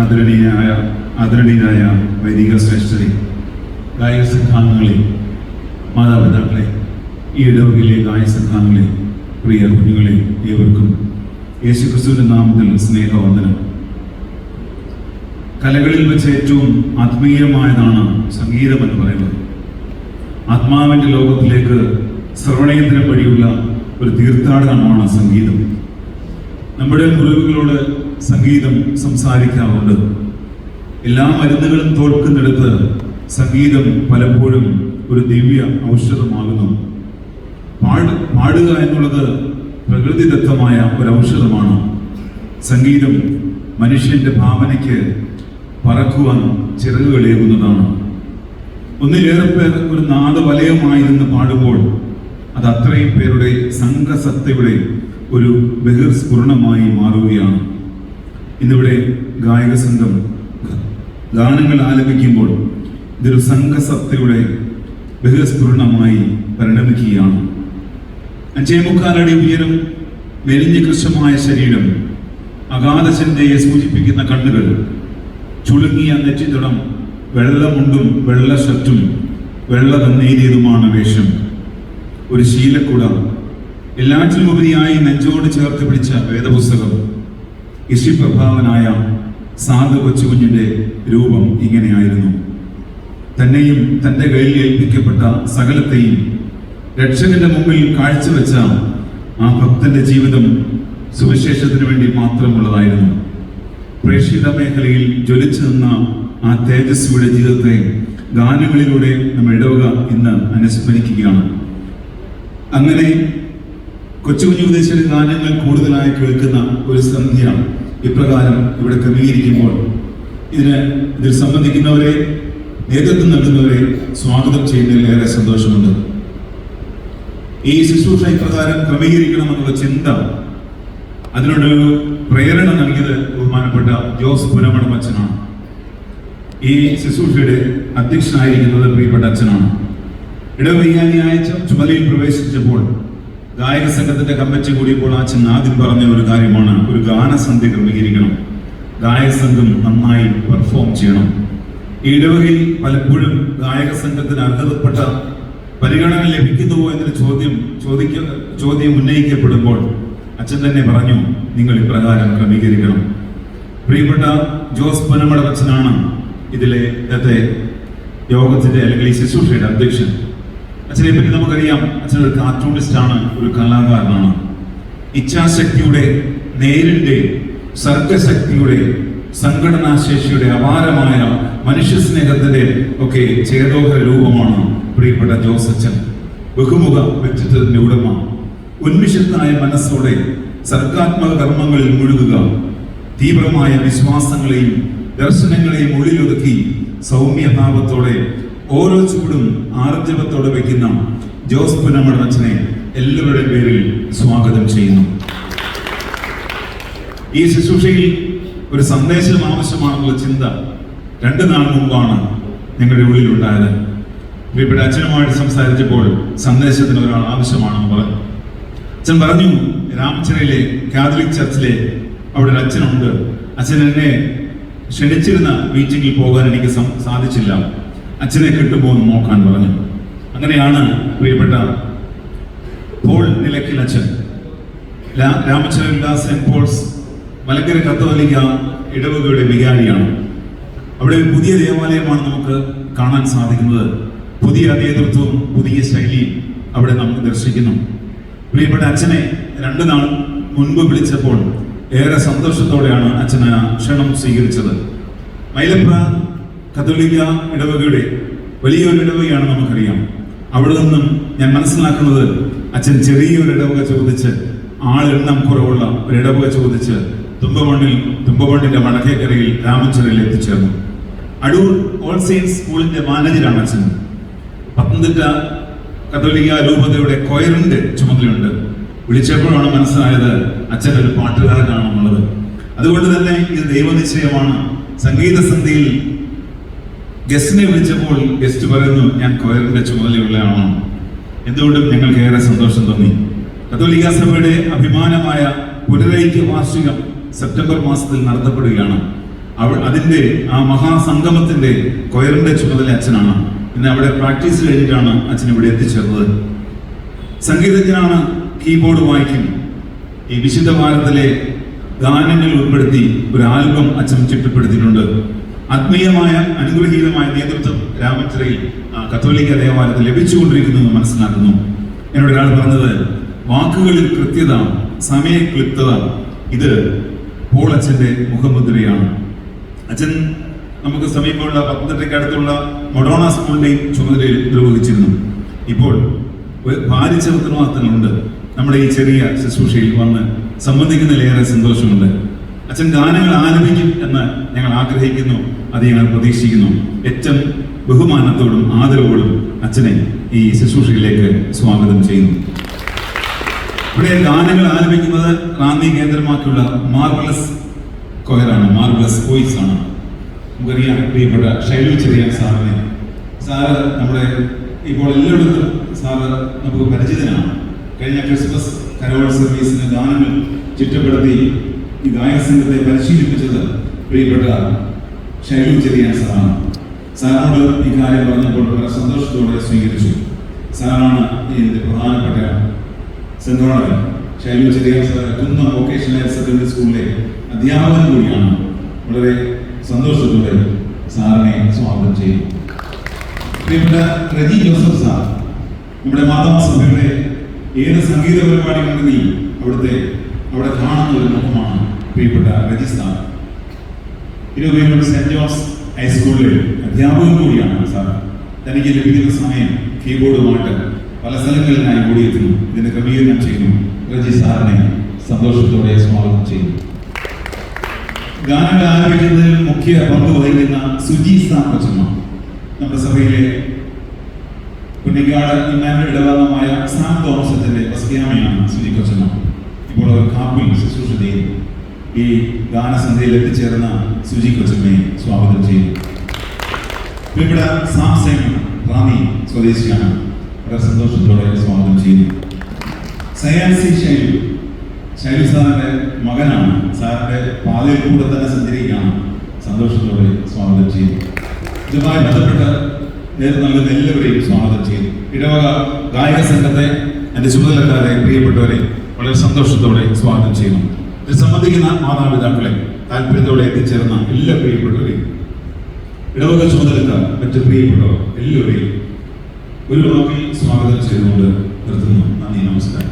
ആദരണീയനായ ആദരണീയനായ വൈദിക ശ്രേഷ്ഠരെ ഗായക സംഘാംഗങ്ങളെ മാതാപിതാക്കളെ ഈ ഇടവകയിലെ ഗായക സംഘാംഗങ്ങളെ പ്രിയ കുഞ്ഞുങ്ങളെ ഏവർക്കും യേശു ക്രിസ്തുവിന്റെ നാമത്തിൽ സ്നേഹവന്ദനം. കലകളിൽ വെച്ച് ഏറ്റവും ആത്മീയമായതാണ് സംഗീതം എന്ന് പറയുന്നത്. ആത്മാവിന്റെ ലോകത്തിലേക്ക് ശ്രവണേന്ദ്രം വഴിയുള്ള ഒരു തീർത്ഥാടനമാണ് സംഗീതം. നമ്മുടെ മുറിവുകളോട് സംഗീതം സംസാരിക്കാറുണ്ട്. എല്ലാ മരുന്നുകളും തോൽക്കുന്നിടത്ത് സംഗീതം പലപ്പോഴും ഒരു ദിവ്യ ഔഷധമാകുന്നു. പാട് പാടുക എന്നുള്ളത് പ്രകൃതിദത്തമായ ഒരു ഔഷധമാണ് സംഗീതം മനുഷ്യന്റെ ഭാവനയ്ക്ക് പറക്കുവാൻ ചിറകുകളേകുന്നതാണ് ഒന്നിലേറെ പേർ ഒരു നാദവലയമായി നിന്ന് പാടുമ്പോൾ അത് അത്രയും പേരുടെ സംഘസത്തയുടെ ഒരു ബഹിർസ്ഫുരണമായി മാറുകയാണ്. ഇന്നിവിടെ ഗായക സംഘം ഗാനങ്ങൾ ആലപിക്കുമ്പോൾ ഇതൊരു സംഘസത്തയുടെ ബഹുസ്ഫുരണമായി പരിണമിക്കുകയാണ്. അഞ്ചേ മുക്കാലടി ഉയരം മെലിഞ്ഞ കൃശമായ ശരീരം അഗാധ ചിന്തയെ സൂചിപ്പിക്കുന്ന കണ്ണുകൾ ചുളുങ്ങിയ നെറ്റിത്തടം വെള്ളമുണ്ടും വെള്ള ഷർട്ടും വെള്ള തന്നേരിയതുമാണ് വേഷം. ഒരു ശീലക്കുട എല്ലാറ്റിലുപരിയായി നെഞ്ചോട് ചേർത്ത് പിടിച്ച വേദപുസ്തകം. ഇഷിപ്രഭാവനായ സാധ കൊച്ചുകുഞ്ഞിന്റെ രൂപം ഇങ്ങനെയായിരുന്നു. തന്നെയും തന്റെ കയ്യിൽ ഏൽപ്പിക്കപ്പെട്ട സകലത്തെയും രക്ഷകന്റെ മുമ്പിൽ കാഴ്ചവെച്ച ആ ഭക്തന്റെ ജീവിതം സുവിശേഷത്തിന് വേണ്ടി മാത്രമുള്ളതായിരുന്നു. പ്രേക്ഷിത മേഖലയിൽ ജ്വലിച്ചു നിന്ന ആ തേജസ്വിയുടെ ജീവിതത്തെ ഗാനങ്ങളിലൂടെ നമ്മൾ ഇടവക ഇന്ന് അനുസ്മരിക്കുകയാണ്. അങ്ങനെ കൊച്ചു കുഞ്ഞു ഉപദേശിയുടെ ഗാനങ്ങൾ കൂടുതലായി കേൾക്കുന്ന ഒരു സന്ധ്യ ഇപ്രകാരം ഇവിടെ ക്രമീകരിക്കുമ്പോൾ ഇതിന് ഇതിൽ സംബന്ധിക്കുന്നവരെ നേതൃത്വം നൽകുന്നവരെ സ്വാഗതം ചെയ്യുന്നതിൽ ഏറെ സന്തോഷമുണ്ട്. ഈ ശുശ്രൂഷ ഇപ്രകാരം ക്രമീകരിക്കണമെന്നുള്ള ചിന്ത അതിനോടൊരു പ്രേരണ നൽകിയത് ബഹുമാനപ്പെട്ട ജോസ് പുനമടം അച്ഛനാണ്. ഈ ശുശ്രൂഷയുടെ അധ്യക്ഷനായിരിക്കുന്നത് പ്രിയപ്പെട്ട അച്ഛനാണ്. ഇടവയ്യാനിയായ ചുമതലയിൽ പ്രവേശിച്ചപ്പോൾ ഗായക സംഘത്തിന്റെ കമ്മിറ്റി കൂടിയപ്പോൾ അച്ഛൻ ആദ്യം പറഞ്ഞ ഒരു കാര്യമാണ് ഒരു ഗാനസന്ധ്യ ക്രമീകരിക്കണം. ഗായക സംഘം നന്നായി പെർഫോം ചെയ്യണം. ഇടവകയിൽ പലപ്പോഴും ഗായക സംഘത്തിന് അർഹതപ്പെട്ട പരിഗണന ലഭിക്കുന്നുവോ എന്നൊരു ചോദ്യം ചോദിക്ക ചോദ്യം ഉന്നയിക്കപ്പെടുമ്പോൾ അച്ഛൻ തന്നെ പറഞ്ഞു നിങ്ങൾ ഇപ്രകാരം ക്രമീകരിക്കണം. പ്രിയപ്പെട്ട ജോസ് പുനമടവച്ചനാണ് ഇതിലെ ഇന്നത്തെ യോഗത്തിന്റെ അല്ലെങ്കിൽ ഈ ശുശ്രൂഷയുടെ അധ്യക്ഷൻ. അച്ഛനെ പറ്റി നമുക്കറിയാം. അച്ഛൻ ഒരു കാർട്ടൂണിസ്റ്റ് ആണ് ഒരു കലാകാരനാണ്. ഇച്ഛാശക്തിയുടെ നേരിന്റെ സർഗശക്തിയുടെ സംഘടനാശേഷിയുടെ അപാരമായ മനുഷ്യ സ്നേഹത്തിന്റെ ഒക്കെ ചേതോഹ രൂപമാണ് പ്രിയപ്പെട്ട ജോസ് അച്ഛൻ. ബഹുമുഖ വ്യക്തിത്വത്തിന്റെ ഉടമ. ഉന്മിഷത്തായ മനസ്സോടെ സർഗാത്മക കർമ്മങ്ങളിൽ മുഴുകുക. തീവ്രമായ വിശ്വാസങ്ങളെയും ദർശനങ്ങളെയും ഉള്ളിലൊതുക്കി സൗമ്യഭാവത്തോടെ ഓരോ ചൂടും ആർജവത്തോടെ വയ്ക്കുന്ന ജോസ് പുനമടനച്ചനെ എല്ലാവരുടെയും പേരിൽ സ്വാഗതം ചെയ്യുന്നു. ഈ ശുശ്രൂഷയിൽ ഒരു സന്ദേശം ആവശ്യമാണെന്നുള്ള ചിന്ത രണ്ട് നാൾ മുമ്പാണ് ഞങ്ങളുടെ ഉള്ളിലുണ്ടായത്. ഇവിടെ അച്ഛനുമായിട്ട് സംസാരിച്ചപ്പോൾ സന്ദേശത്തിന് ഒരാൾ ആവശ്യമാണെന്ന് പറഞ്ഞു. അച്ഛൻ പറഞ്ഞു രാമചരയിലെ കാതലിക് ചർച്ചിലെ അവിടെ ഒരു അച്ഛനുണ്ട്. അച്ഛൻ എന്നെ ക്ഷണിച്ചിരുന്ന മീറ്റിങ്ങിൽ പോകാൻ എനിക്ക് സാധിച്ചില്ല. അച്ഛനെ കിട്ടുമോ നോക്കാൻ പറഞ്ഞു. അങ്ങനെയാണ് പ്രിയപ്പെട്ട പോൾ നിലക്കിൽ അച്ഛൻ. രാമചന്ദ്രൻ സെന്റ് പോൾസ് മലങ്കര കത്തോലിക്ക ഇടവകയുടെ വികാരിയാണ്. അവിടെ ഒരു പുതിയ ദേവാലയമാണ് നമുക്ക് കാണാൻ സാധിക്കുന്നത്. പുതിയ നേതൃത്വവും പുതിയ ശൈലിയും അവിടെ നമുക്ക് ദർശിക്കുന്നു. പ്രിയപ്പെട്ട അച്ഛനെ രണ്ടു നാൾ മുൻപ് വിളിച്ചപ്പോൾ ഏറെ സന്തോഷത്തോടെയാണ് അച്ഛൻ ക്ഷണം സ്വീകരിച്ചത്. മൈലപ്ര കത്തോലിക്ക ഇടവകയുടെ വലിയൊരു ഇടവകയാണ് നമുക്കറിയാം. അവിടെ നിന്നും ഞാൻ മനസ്സിലാക്കുന്നത് അച്ഛൻ ചെറിയൊരു ഇടവക ചോദിച്ച് ആളെണ്ണം കുറവുള്ള ഒരു ഇടവക ചോദിച്ച് തുമ്പമണ്ണിൽ തുമ്പമണ്ണിന്റെ വടക്കേക്കരയിൽ രാമചരയിൽ എത്തിച്ചേർന്നു. അടൂർ ഓൾ സെയിൻസ് സ്കൂളിന്റെ മാനേജരാണ് അച്ഛൻ. പത്തനംതിട്ട കത്തോലിക്ക രൂപതയുടെ കൊയറിന്റെ ചുമതലയുണ്ട്. വിളിച്ചപ്പോഴാണ് മനസ്സിലായത് അച്ഛൻ ഒരു പാട്ടുകാരനാണെന്നുള്ളത്. അതുകൊണ്ട് തന്നെ ഇത് ദൈവനിശ്ചയമാണ്. സംഗീത സന്ധ്യയിൽ ഗസ്റ്റിനെ വിളിച്ചപ്പോൾ ഗസ്റ്റ് പറയുന്നു ഞാൻ കൊയറിന്റെ ചുമതലയുള്ളയാളാണ് എന്തുകൊണ്ടും ഞങ്ങൾക്ക് ഏറെ സന്തോഷം തോന്നി. കത്തോലിക്ക സഭയുടെ അഭിമാനമായ പുനരൈക്യ വാർഷികം സെപ്റ്റംബർ മാസത്തിൽ നടത്തപ്പെടുകയാണ്. അവ അതിന്റെ ആ മഹാസംഗമത്തിന്റെ കൊയറിന്റെ ചുമതല അച്ഛനാണ്. പിന്നെ അവിടെ പ്രാക്ടീസ് കഴിഞ്ഞിട്ടാണ് അച്ഛൻ ഇവിടെ എത്തിച്ചേർന്നത്. സംഗീതജ്ഞനാണ് കീബോർഡ് വായിക്കും. ഈ വിശുദ്ധ ഭാരതത്തിലെ ഗാനങ്ങൾ ഉൾപ്പെടുത്തി ഒരു ആൽബം അച്ഛൻ ചിട്ടപ്പെടുത്തിയിട്ടുണ്ട്. ആത്മീയമായ അനുഗ്രഹീതമായ നേതൃത്വം രാമചരയിൽ കത്തോലിക്ക ദേവാലയത്തിൽ ലഭിച്ചുകൊണ്ടിരിക്കുന്നു എന്ന് മനസ്സിലാക്കുന്നു. എന്നോട് ഒരാൾ പറഞ്ഞത് വാക്കുകളിൽ കൃത്യത സമയക്ലിപ്തത ഇത് പോൾ അച്ഛന്റെ മുഖമുദ്രയാണ്. അച്ഛൻ നമുക്ക് സമീപമുള്ള പത്തനംതിട്ടയ്ക്ക് അടുത്തുള്ള മൊഡോണ സ്കൂളിന്റെയും ചുമതലയിൽ നിർവഹിച്ചിരുന്നു. ഇപ്പോൾ ഭാരിച്ച ഉത്തരവാദിത്തങ്ങളുണ്ട് നമ്മുടെ ഈ ചെറിയ ശുശ്രൂഷയിൽ വന്ന് സംബന്ധിക്കുന്നതിലേറെ സന്തോഷമുണ്ട്. അച്ഛൻ ഗാനങ്ങൾ ആലപിക്കും എന്ന് ഞങ്ങൾ ആഗ്രഹിക്കുന്നു. അത് ഞങ്ങൾ പ്രതീക്ഷിക്കുന്നു. ഏറ്റവും ബഹുമാനത്തോടും ആദരവോടും അച്ഛനെ ഈ ശുശ്രൂഷയിലേക്ക് സ്വാഗതം ചെയ്യുന്നു. ഇവിടെ ഗാനങ്ങൾ ആലപിക്കുന്നത് റാന്നി കേന്ദ്രമാക്കിയുള്ള മാർവലസ് കൊയറാണ് മാർവലസ് വോയിസ് ആണ്. നമുക്കറിയാം പ്രിയപ്പെട്ട ഷൈലു ചെറിയാൻ സാറിനെ. സാറ് നമ്മുടെ ഇപ്പോൾ എല്ലായിടത്തും സാറ് നമുക്ക് പരിചിതനാണ്. കഴിഞ്ഞ ക്രിസ്മസ് കരോൾ സർവീസിന് ഗാനങ്ങൾ ചുറ്റപ്പെടുത്തി ഈ ഗായക സംഘത്തെ പരിശീലിപ്പിച്ചത് പ്രിയപ്പെട്ട ഷൈലു ചെറിയാൻ സാറാണ്. സാറിനോട് ഈ കാര്യം പറഞ്ഞപ്പോൾ വളരെ സന്തോഷത്തോടെ സ്വീകരിച്ചു. സാറാണ് ഇതിന്റെ പ്രധാനപ്പെട്ട സെൻട്രോണൽ ശൈലു ചെറിയ കുന്ന വൊക്കേഷണൽ ഹയർ സെക്കൻഡറി സ്കൂളിലെ അധ്യാപകൻ കൂടിയാണ്. വളരെ സന്തോഷത്തോടെ സാറിനെ സ്വാഗതം ചെയ്യും പ്രിയപ്പെട്ട റജി ജോസഫ് സാർ നമ്മുടെ മാതാമസഭയുടെ ഏത് സംഗീത പരിപാടികളുണ്ടെങ്കിൽ അവിടുത്തെ അവിടെ കാണുന്ന ഒരു മുഖമാണ്. പ്രിയപ്പെട്ട രജിസ്ഥാൻ സാർ ഇരുപത് സെന്റ് ജോസ് ഹൈസ്കൂളിലെ അധ്യാപകൻ കൂടിയാണ് സാർ. തനിക്ക് ലഭിക്കുന്ന സമയം കീബോർഡുമായിട്ട് പല സ്ഥലങ്ങളിലായി കൂടിയെത്തുന്നു ഇതിന്റെ ക്രമീകരണം ചെയ്യുന്നു. രജി സാറിനെ സന്തോഷത്തോടെ സ്വാഗതം ചെയ്യുന്നു. ഗാനങ്ങൾ ആരംഭിക്കുന്നതിൽ മുഖ്യ പങ്ക് വഹിക്കുന്ന സുജി സാർ കൊച്ചമ്മ. നമ്മുടെ സഭയിലെ പുണ്യക്കാട് ഇമാനുവൽ ഇടവകമായ സാം തോമസത്തിന്റെ വസ്തിയാമയാണ് സുജി കൊച്ചമ്മ. ഇപ്പോൾ അവർ കാപ്പിൽ ശുശ്രൂഷ ചെയ്യുന്നു. ഈ ഗാനസന്ധ്യയിൽ എത്തിച്ചേർന്ന സുജി കൊച്ചമ്മയെ സ്വാഗതം ചെയ്യുന്നു. ഇവിടെ സാംസങ് റാമി സ്വദേശിയാണ്. വളരെ സന്തോഷത്തോടെ സ്വാഗതം ചെയ്യുന്നു. സയാൻസി ശൈലു. ശൈലു സാറിന്റെ മകനാണ്. സാറിന്റെ പാതയിൽ കൂടെ തന്നെ സഞ്ചരിക്കുകയാണ്. സന്തോഷത്തോടെ സ്വാഗതം ചെയ്യുന്നു. ഇതുമായി ബന്ധപ്പെട്ട് നേതൃത്വം നൽകുന്ന എല്ലാവരെയും സ്വാഗതം ചെയ്യുന്നു. ഇടവക ഗായക സംഘത്തെ എന്റെ ചുമതലക്കാരെ പ്രിയപ്പെട്ടവരെ വളരെ സന്തോഷത്തോടെ സ്വാഗതം ചെയ്യുന്നു. സംബന്ധിക്കുന്ന മാതാപിതാക്കളെ താല്പര്യത്തോടെ എത്തിച്ചേർന്ന എല്ലാ പ്രിയപ്പെട്ടവരെയും ഇടവക ചുമതലക്കാർ മറ്റ് പ്രിയപ്പെട്ടവർ എല്ലാവരെയും ഒരു വാക്കിൽ സ്വാഗതം ചെയ്തുകൊണ്ട് നിർത്തുന്നു. നന്ദി നമസ്കാരം.